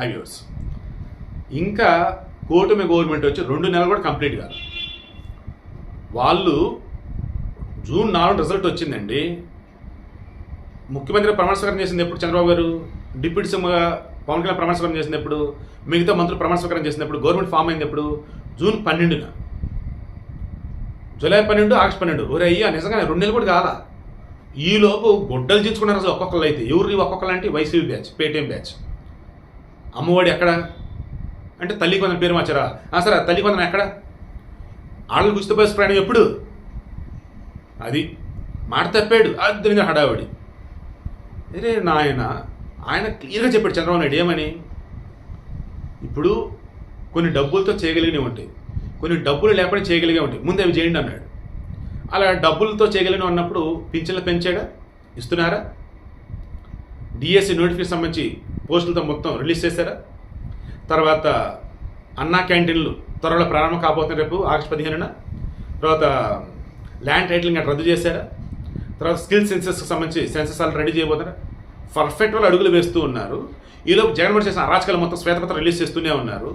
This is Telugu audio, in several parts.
హైవేస్ ఇంకా కూటమి గవర్నమెంట్ వచ్చి రెండు నెలలు కూడా కంప్లీట్ కాదు. వాళ్ళు జూన్ నాలుగు రిజల్ట్ వచ్చిందండి. ముఖ్యమంత్రి ప్రమాణ స్వీకారం చేసింది ఎప్పుడు చంద్రబాబు గారు? డిప్యూటీ సీఎంగా పవన్ కళ్యాణ్ ప్రమాణ స్వీకారం మిగతా మంత్రులు ప్రమాణ స్వీకారం చేసినప్పుడు గవర్నమెంట్ ఫామ్ అయినప్పుడు జూన్ పన్నెండున. జూలై పన్నెండు ఆగస్ట్ పన్నెండు. ఒరే అయ్యా నిజంగానే రెండు నెలలు కూడా కాదా? ఈలోపు గుడ్డలు చించుకున్నారు అసలు ఒక్కొక్కరు అయితే. ఎవరు ఒక్కొక్కరు అంటే YCP batch Paytm batch. Amma Vodi ఎక్కడ? అంటే తల్లి కొందరు పేరు మార్చారా? సరే తల్లి కొందరు ఎక్కడ? ఆడలు గుర్తు బస్ ప్రయాణం ఎప్పుడు? అది మాట తప్పాడు అది హడావిడి. అరే నాయన ఆయన క్లియర్గా చెప్పాడు చంద్రబాబు నాయుడు ఏమని? ఇప్పుడు కొన్ని డబ్బులతో చేయగలిగినవి ఉంటాయి. కొన్ని డబ్బులు లేకుండా చేయగలిగే ఉంటాయి. ముందు అవి చేయండి అన్నాడు. అలా డబ్బులతో చేయగలిగిన అన్నప్పుడు పింఛన్లు పెంచాడా? ఇస్తున్నారా? డిఎస్సి నోటిఫికేషన్ సంబంధించి పోస్టులతో మొత్తం రిలీజ్ చేశారా? తర్వాత అన్నా క్యాంటీన్లు త్వరలో ప్రారంభం కాబోతున్న రేపు ఆగస్టు పదిహేనున. తర్వాత ల్యాండ్ టైటిలింగ్ రద్దు చేశారా? తర్వాత స్కిల్ సెన్సెస్కి సంబంధించి సెన్సెస్ వాళ్ళు రెడీ చేయబోతారా పర్ఫెక్ట్ వాళ్ళు అడుగులు వేస్తూ ఉన్నారు. ఈలోపు జగన్మోహన్ చేసిన అరాచకాలు మొత్తం శ్వేతపత్రం రిలీజ్ చేస్తూనే ఉన్నారు.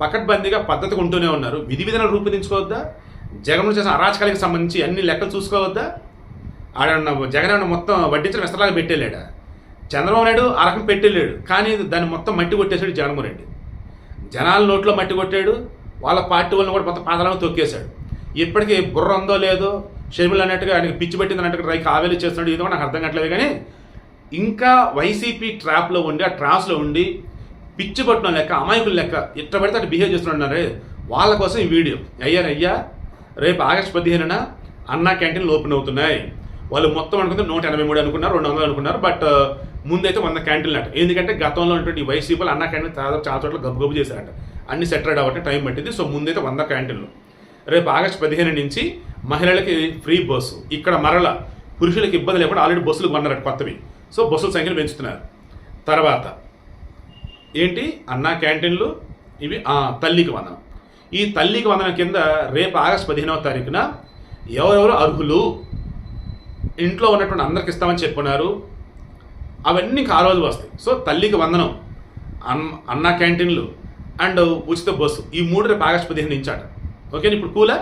పకడ్బందీగా పద్ధతిగా ఉంటూనే ఉన్నారు. విధి విధానాలు రూపొందించుకోవద్దా? జగన్మోహన్ చేసిన అరాచకాలకు సంబంధించి అన్ని లెక్కలు చూసుకోవద్దా? ఆడన్న జగన్ మొత్తం వడ్డించిన విస్తలాగా పెట్టేలేడా? చంద్రబాబు నాయుడు ఆ రకం పెట్టలేడు కానీ దాన్ని మొత్తం మట్టి కొట్టేశాడు జగన్మోహన్ రెడ్డి. జనాల నోట్లో మట్టి కొట్టాడు వాళ్ళ పార్టీ వాళ్ళని కూడా మొత్తం పాదాలను తొక్కేశాడు. ఇప్పటికీ బుర్ర ఉందో లేదో షర్మిల అన్నట్టుగా ఆయనకి పిచ్చి పెట్టింది అన్నట్టుగా రైకి ఆవేలు చేస్తున్నాడు ఇది నాకు అర్థం కావట్లేదు కానీ ఇంకా వైసీపీ ట్రాప్లో ఉండి ఆ ట్రాప్స్లో ఉండి పిచ్చి పట్టిన లెక్క అమాయకుల లెక్క ఇట్ట పడితే అటు బిహేవ్ చేస్తున్నారే వాళ్ళ కోసం ఈ వీడియో. అయ్యా అయ్యా రేపు ఆగస్టు పదిహేనున అన్నా క్యాంటీన్లు ఓపెన్ అవుతున్నాయి. వాళ్ళు మొత్తం అనుకుంటే నూట ఎనభై మూడు అనుకున్నారు రెండు వందలు అనుకున్నారు బట్ ముందైతే వంద క్యాంటీన్లు అంట. ఎందుకంటే గతంలో ఉన్నటువంటి వైసీపీలు అన్న క్యాంటీన్ చాలా చాలా చోట్ల గబ్బు చేశారంట. అన్ని సెటిల్డ్ అవ్వటం టైం పట్టింది. సో ముందైతే వంద క్యాంటీన్లు రేపు ఆగస్టు పదిహేను నుంచి మహిళలకి ఫ్రీ బస్సు. ఇక్కడ మరల పురుషులకు ఇబ్బంది లేకుండా ఆల్రెడీ బస్సులు కొన్నారట కొత్తవి. సో బస్సుల సంఖ్యను పెంచుతున్నారు. తర్వాత ఏంటి? అన్నా క్యాంటీన్లు ఇవి తల్లికి వందనం. ఈ తల్లికి వందనం కింద రేపు ఆగస్టు పదిహేనవ తారీఖున ఎవరెవరు అర్హులు? ఇంట్లో ఉన్నటువంటి అందరికి ఇస్తామని చెప్పున్నారు అవన్నీ ఇంకా ఆ రోజు వస్తాయి. సో తల్లికి వందనం అన్ అన్న క్యాంటీన్లు అండ్ ఉచిత బస్సు. ఈ మూడు రేపు ఆగస్టు పదిహేను నుంచి అట ఓకే ఇప్పుడు కూలా?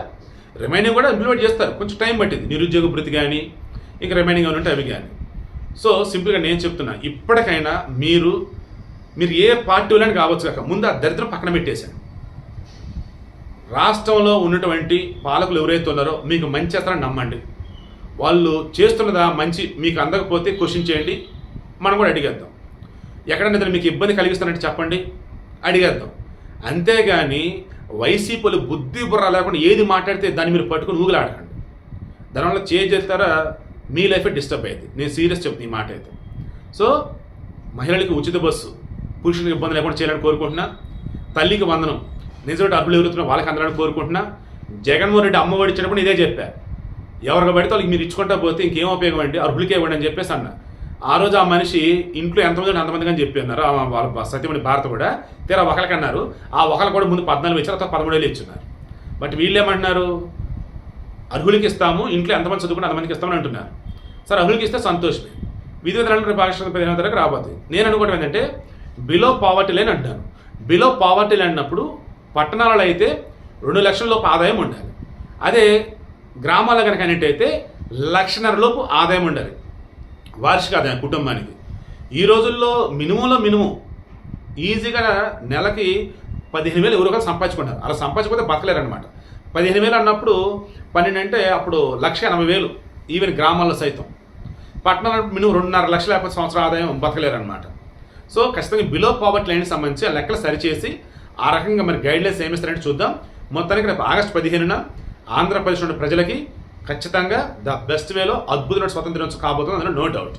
రిమైనింగ్ కూడా ఇంప్లిమెంట్ చేస్తారు. కొంచెం టైం పట్టింది. నిరుద్యోగ భృతి కానీ ఇంకా రిమైనింగ్ ఏమైనా ఉంటే అవి కానీ సో సింపుల్గా నేను చెప్తున్నా ఇప్పటికైనా మీరు మీరు ఏ పార్టీ వాళ్ళని కావచ్చు కాక ముందు ఆ దరిద్రం పక్కన పెట్టేశాను రాష్ట్రంలో ఉన్నటువంటి పాలకులు ఎవరైతే ఉన్నారో మీకు మంచి చేస్తారని నమ్మండి. వాళ్ళు చేస్తున్నదా మంచి మీకు అందకపోతే క్వశ్చన్ చేయండి. మనం కూడా అడిగేద్దాం. ఎక్కడైనా ఏదైనా మీకు ఇబ్బంది కలిగిస్తానంటే చెప్పండి. అడిగేద్దాం. అంతేగాని వైసీపీలు బుద్ధి బుర్ర లేకుండా ఏది మాట్లాడితే దాన్ని మీరు పట్టుకుని ఊగులాడకండి. దానివల్ల చేంజ్ చేస్తారా? మీ లైఫే డిస్టర్బ్ అయ్యింది. నేను సీరియస్ చెప్తాను ఈ మాట అయితే. సో మహిళలకు ఉచిత బస్సు పురుషులకు ఇబ్బంది లేకుండా చేయాలని కోరుకుంటున్నా. తల్లికి వందనం నిజంగా డబ్బులు ఎవరుతున్నా వాళ్ళకి అందాలని కోరుకుంటున్నా. జగన్మోహన్ రెడ్డి అమ్మ ఇచ్చినప్పుడు ఇదే చెప్పా. ఎవరికి పడితే వాళ్ళకి మీరు ఇచ్చుకుంటా పోతే ఇంకేం ఉపయోగం అండి? అర్హులకే ఇవ్వండి అని చెప్పేసి అన్నా. ఆ రోజు ఆ మనిషి ఇంట్లో ఎంతమంది ఉంటే అంతమంది అని చెప్పి అన్నారు. వాళ్ళ సత్యమణి భారత కూడా తీరా ఒకళ్ళకి అన్నారు. ఆ ఒకళ్ళు కూడా ముందు పద్నాలుగు ఇచ్చారు తర్వాత పదమూడు వేలు ఇచ్చున్నారు బట్ వీళ్ళు ఏమంటున్నారు? అర్హులకి ఇస్తాము ఇంట్లో ఎంతమంది చదువుకుంటే అంతమందికి ఇస్తామని అంటున్నారు. సార్ అర్హులకి ఇస్తే సంతోషమే. విధి విధానాలు రేపు పదిహేను తారీఖు రాబోతుంది నేను అనుకోవడం ఏంటంటే బిలో పావర్టీ లేని అంటాను. బిలో పావర్టీ అన్నప్పుడు పట్టణాలలో అయితే రెండు లక్షల లోపు ఆదాయం ఉండాలి. అదే గ్రామాల కనుక అయితే లక్షన్నర లోపు ఆదాయం ఉండాలి. వార్షిక ఆదాయం కుటుంబానికి. ఈ రోజుల్లో మినిమంలో మినిమం ఈజీగా నెలకి పదిహేను వేలు ఎవరో సంపాదించుకుంటారు. అలా సంపాదించకపోతే బతకలేరు అనమాట పదిహేను వేలు అన్నప్పుడు పన్నెండు అంటే అప్పుడు లక్ష ఎనభై వేలు ఈవెన్ గ్రామాల్లో సైతం. పట్టణాలు మినిమం రెండున్నర లక్షల యాభై సంవత్సరాల ఆదాయం బతకలేరు అనమాట సో ఖచ్చితంగా బిలో పావర్టీ లైన్కి సంబంధించి ఆ లెక్కలు సరిచేసి ఆ రకంగా మరి గైడ్లైన్స్ ఏమిస్తారంటే చూద్దాం. మొత్తానికి రేపు ఆగస్టు పదిహేనున ఆంధ్రప్రదేశ్ ఉన్న ప్రజలకి ఖచ్చితంగా ద బెస్ట్ వేలో అద్భుతమైన స్వతంత్ర దినోత్సవం కాబోతుంది అందులో నో డౌట్.